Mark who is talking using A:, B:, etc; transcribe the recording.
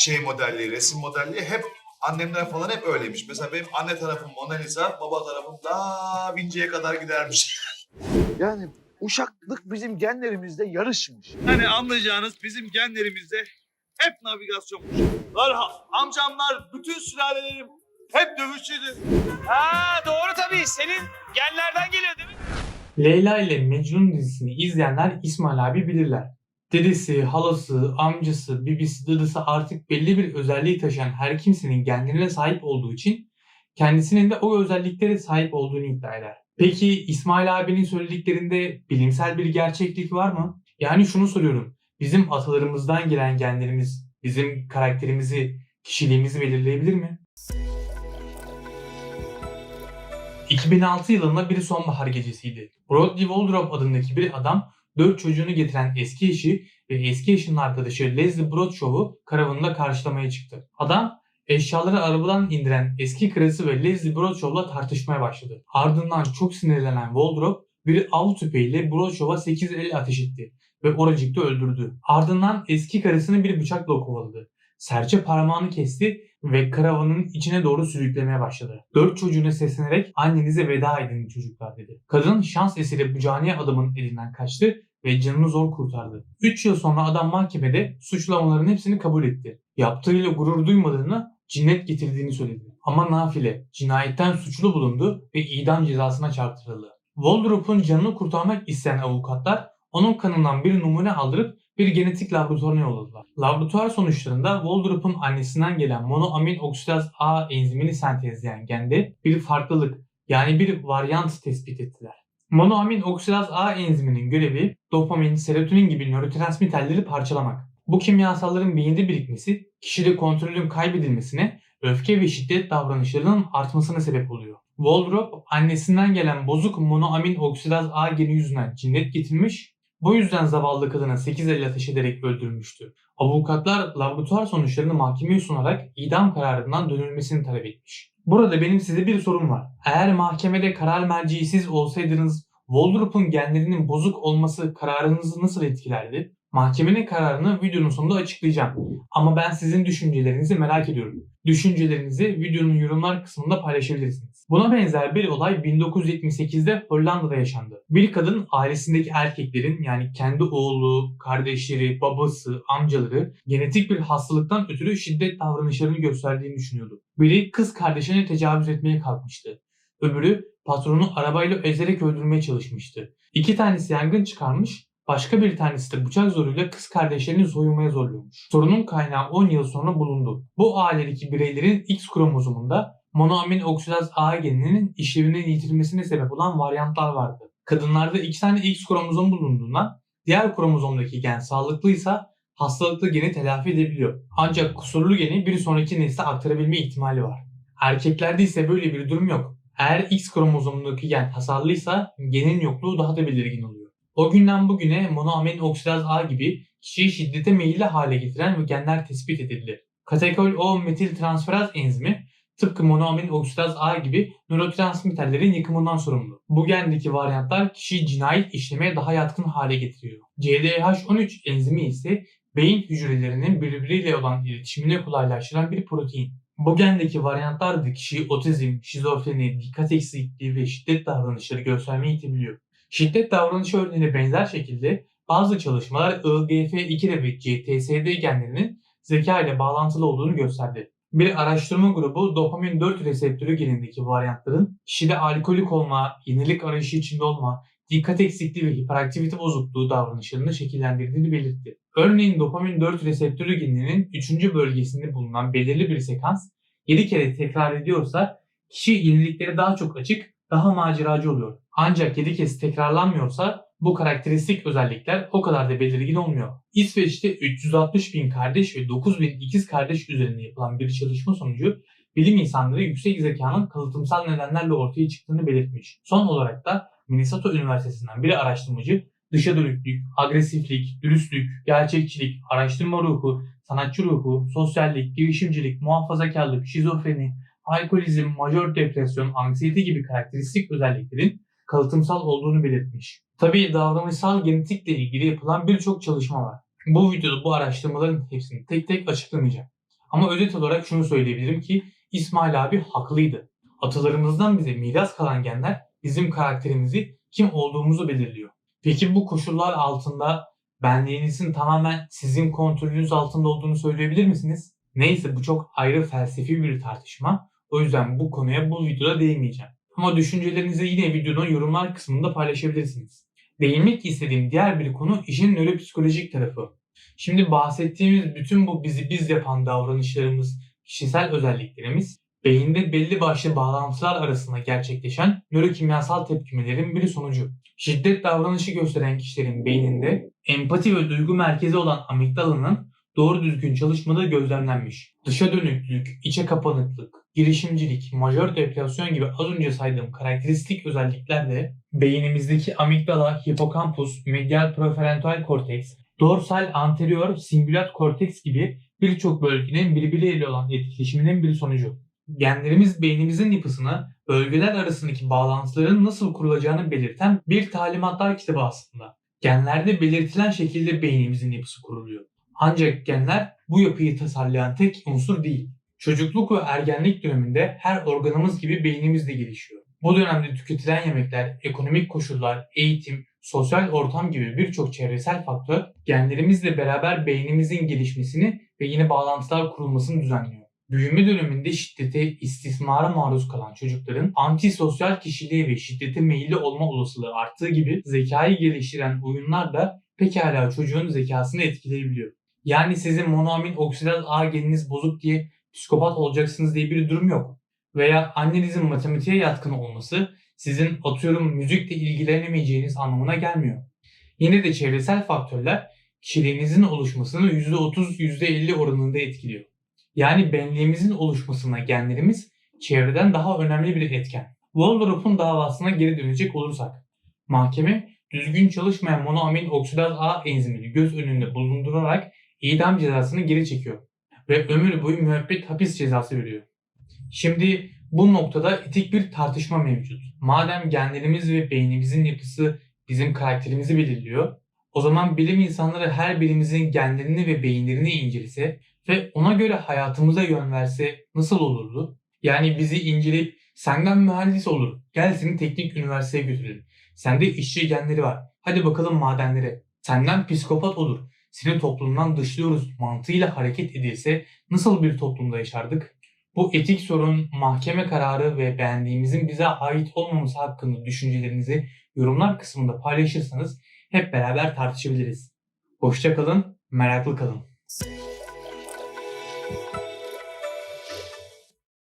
A: şey modelliği, resim modelliği hep annemler falan hep öyleymiş. Mesela benim anne tarafım Mona Lisa, baba tarafım Da Vinci'ye kadar gidermiş.
B: Yani uşaklık bizim genlerimizde yarışmış.
A: Yani anlayacağınız bizim genlerimizde hep navigasyonmuş. Var ha- amcamlar, bütün sülalelerim hep dövüşçüydü.
C: Ha doğru tabii. Senin genlerden geliyor değil mi?
D: Leyla ile Mecnun dizisini izleyenler İsmail abi bilirler. Dedesi, halası, amcası, bibisi, dıdısı artık belli bir özelliği taşıyan her kimsenin genlerine sahip olduğu için kendisinin de o özelliklere sahip olduğunu iddia eder. Peki İsmail abinin söylediklerinde bilimsel bir gerçeklik var mı? Yani şunu soruyorum. Bizim atalarımızdan gelen genlerimiz bizim karakterimizi, kişiliğimizi belirleyebilir mi? 2006 yılında bir sonbahar gecesiydi. Brody Waldrop adındaki bir adam dört çocuğunu getiren eski eşi ve eski eşinin arkadaşı Leslie Broadshaw'u karavanında karşılamaya çıktı. Adam eşyaları arabadan indiren eski karısı ve Leslie Broadshaw'la tartışmaya başladı. Ardından çok sinirlenen Waldrop bir av tüfeğiyle Broadshaw'a 8 el ateş etti ve oracıkta öldürdü. Ardından eski karısını bir bıçakla kovaladı. Serçe parmağını kesti ve karavanın içine doğru sürüklemeye başladı. Dört çocuğuna seslenerek annenize veda edin çocuklar dedi. Kadın şans eseri bu cani adamın elinden kaçtı ve canını zor kurtardı. 3 yıl sonra adam mahkemede suçlamaların hepsini kabul etti. Yaptığıyla gurur duymadığını, cinnet getirdiğini söyledi. Ama nafile cinayetten suçlu bulundu ve idam cezasına çarptırıldı. Waldrop'un canını kurtarmak isteyen avukatlar onun kanından bir numune aldırıp bir genetik laboratuvarına yolladılar. Laboratuvar sonuçlarında Waldrop'un annesinden gelen monoamin oksidaz A enzimini sentezleyen gende bir farklılık yani bir varyant tespit ettiler. Monoamin oksidaz A enziminin görevi dopamin, serotonin gibi nörotransmitterleri parçalamak. Bu kimyasalların beyinde birikmesi kişide kontrolün kaybedilmesine, öfke ve şiddet davranışlarının artmasına sebep oluyor. Waldrop annesinden gelen bozuk monoamin oksidaz A geni yüzünden cinnet getirmiş bu yüzden zavallı kadına 8 elle ateş ederek öldürmüştü. Avukatlar laboratuvar sonuçlarını mahkemeye sunarak idam kararından dönülmesini talep etmiş. Burada benim size bir sorum var. Eğer mahkemede karar merciği siz olsaydınız Waldrop'un genlerinin bozuk olması kararınızı nasıl etkilerdi? Mahkemenin kararını videonun sonunda açıklayacağım. Ama ben sizin düşüncelerinizi merak ediyorum. Düşüncelerinizi videonun yorumlar kısmında paylaşabilirsiniz. Buna benzer bir olay 1978'de Hollanda'da yaşandı. Bir kadın ailesindeki erkeklerin yani kendi oğlu, kardeşleri, babası, amcaları genetik bir hastalıktan ötürü şiddet davranışlarını gösterdiğini düşünüyordu. Biri kız kardeşine tecavüz etmeye kalkmıştı. Öbürü patronu arabayla ezerek öldürmeye çalışmıştı. İki tanesi yangın çıkarmış, başka bir tanesi de bıçak zoruyla kız kardeşlerini soyulmaya zorluyormuş. Sorunun kaynağı 10 yıl sonra bulundu. Bu ailedeki bireylerin X kromozomunda monoamin oksidaz A geninin işlevinin yitirmesine sebep olan varyantlar vardı. Kadınlarda iki tane X kromozom bulunduğundan diğer kromozomdaki gen sağlıklıysa hastalıklı geni telafi edebiliyor. Ancak kusurlu geni bir sonraki nesle aktarabilme ihtimali var. Erkeklerde ise böyle bir durum yok. Eğer X kromozomundaki gen hasarlıysa genin yokluğu daha da belirgin oluyor. O günden bugüne monoamin oksidaz A gibi kişiyi şiddete meyilli hale getiren genler tespit edildi. Katekol O metil transferaz enzimi tıpkı monoamin oksidaz A gibi nörotransmitterlerin yıkımından sorumlu. Bu gendeki varyantlar kişiyi cinayet işlemeye daha yatkın hale getiriyor. CDH13 enzimi ise beyin hücrelerinin birbiriyle olan iletişimini kolaylaştıran bir protein. Bu gendeki varyantlar da kişiyi otizm, şizofreni, dikkat eksikliği ve şiddet davranışları göstermeye itebiliyor. Şiddet davranışı örneğine benzer şekilde bazı çalışmalar IGF-2 ve CTSD genlerinin zeka ile bağlantılı olduğunu gösterdi. Bir araştırma grubu dopamin 4 reseptörü genindeki varyantların kişide alkolik olma, yenilik arayışı içinde olma, dikkat eksikliği ve hiperaktivite bozukluğu davranışlarını şekillendirdiğini belirtti. Örneğin dopamin 4 reseptörü geninin 3. bölgesinde bulunan belirli bir sekans 7 kere tekrar ediyorsa kişi yeniliklere daha çok açık, daha maceracı oluyor. Ancak 7 kez tekrarlanmıyorsa bu karakteristik özellikler o kadar da belirgin olmuyor. İsveç'te 360 bin kardeş ve 9 bin ikiz kardeş üzerinde yapılan bir çalışma sonucu bilim insanları yüksek zekanın kalıtımsal nedenlerle ortaya çıktığını belirtmiş. Son olarak da Minnesota Üniversitesi'nden bir araştırmacı dışa dönüklük, agresiflik, dürüstlük, gerçekçilik, araştırma ruhu, sanatçı ruhu, sosyallik, girişimcilik, muhafazakarlık, şizofreni, alkolizm, majör depresyon, anksiyete gibi karakteristik özelliklerin kalıtımsal olduğunu belirtmiş. Tabii davranışsal genetikle ilgili yapılan birçok çalışma var. Bu videoda bu araştırmaların hepsini tek tek açıklamayacağım. Ama özet olarak şunu söyleyebilirim ki İsmail abi haklıydı. Atalarımızdan bize miras kalan genler bizim karakterimizi kim olduğumuzu belirliyor. Peki bu koşullar altında benliğinizin tamamen sizin kontrolünüz altında olduğunu söyleyebilir misiniz? Neyse bu çok ayrı felsefi bir tartışma. O yüzden bu konuya bu videoda değinmeyeceğim. Ama düşüncelerinizi yine videonun yorumlar kısmında paylaşabilirsiniz. Değinmek istediğim diğer bir konu işin nöropsikolojik tarafı. Şimdi bahsettiğimiz bütün bu bizi biz yapan davranışlarımız, kişisel özelliklerimiz beyinde belli başlı bağlantılar arasında gerçekleşen nörokimyasal tepkimelerin bir sonucu. Şiddet davranışı gösteren kişilerin beyninde empati ve duygu merkezi olan amigdalanın doğru düzgün çalışmadığı gözlemlenmiş. Dışa dönüklük, içe kapanıklık, girişimcilik, majör depresyon gibi az önce saydığım karakteristik özellikler de beynimizdeki amigdala, hipokampus, medial prefrontal korteks, dorsal anterior singulat korteks gibi birçok bölgenin birbirleriyle olan etkileşiminin bir sonucu. Genlerimiz beynimizin yapısını, bölgeler arasındaki bağlantıların nasıl kurulacağını belirten bir talimatlar kitabı aslında. Genlerde belirtilen şekilde beynimizin yapısı kuruluyor. Ancak genler bu yapıyı tasarlayan tek unsur değil. Çocukluk ve ergenlik döneminde her organımız gibi beynimiz de gelişiyor. Bu dönemde tüketilen yemekler, ekonomik koşullar, eğitim, sosyal ortam gibi birçok çevresel faktör genlerimizle beraber beynimizin gelişmesini ve yeni bağlantılar kurulmasını düzenliyor. Büyüme döneminde şiddete, istismara maruz kalan çocukların antisosyal kişiliği ve şiddete meyilli olma olasılığı arttığı gibi zekayı geliştiren oyunlar da pekala çocuğun zekasını etkileyebiliyor. Yani sizin monoamin oksidaz A geniniz bozuk diye psikopat olacaksınız diye bir durum yok. Veya annenizin matematiğe yatkın olması sizin atıyorum müzikle ilgilenemeyeceğiniz anlamına gelmiyor. Yine de çevresel faktörler kişiliğinizin oluşmasını %30 %50 oranında etkiliyor. Yani benliğimizin oluşmasına genlerimiz çevreden daha önemli bir etken. Waldorf'un davasına geri dönecek olursak, mahkeme düzgün çalışmayan monoamin oksidaz A enzimini göz önünde bulundurarak idam cezasını geri çekiyor ve ömür boyu müebbet hapis cezası veriyor. Şimdi bu noktada etik bir tartışma mevcut. Madem genlerimiz ve beynimizin yapısı bizim karakterimizi belirliyor, o zaman bilim insanları her birimizin genlerini ve beyinlerini incelese ve ona göre hayatımıza yön verse nasıl olurdu? Yani bizi inceleyip senden mühendis olur, gel seni teknik üniversiteye götürelim. Sende işçi genleri var, hadi bakalım madenlere. Senden psikopat olur, seni toplumdan dışlıyoruz mantığıyla hareket edilse nasıl bir toplumda yaşardık? Bu etik sorun, mahkeme kararı ve beğendiğimizin bize ait olmaması hakkında düşüncelerinizi yorumlar kısmında paylaşırsanız hep beraber tartışabiliriz. Hoşça kalın, meraklı kalın.